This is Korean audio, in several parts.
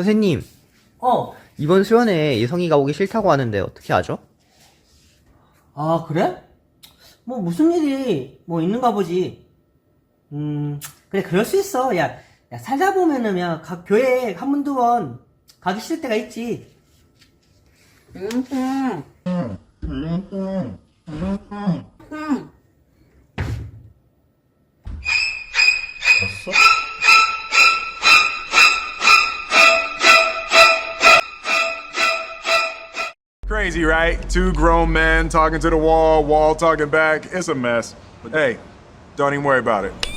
선생님, 어, 이번 수연에 예성이가 오기 싫다고 하는데 어떻게 하죠? 아, 그래? 뭐, 무슨 일이, 뭐, 있는가 보지. 음, 그래, 그럴 수 있어. 야, 야, 살다 보면은, 야, 각 교회 한 번, 두 번, 가기 싫을 때가 있지. Crazy, right? Two grown men talking to the wall, wall talking back. It's a mess. But hey, don't even worry about it.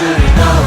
to know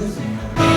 Listen.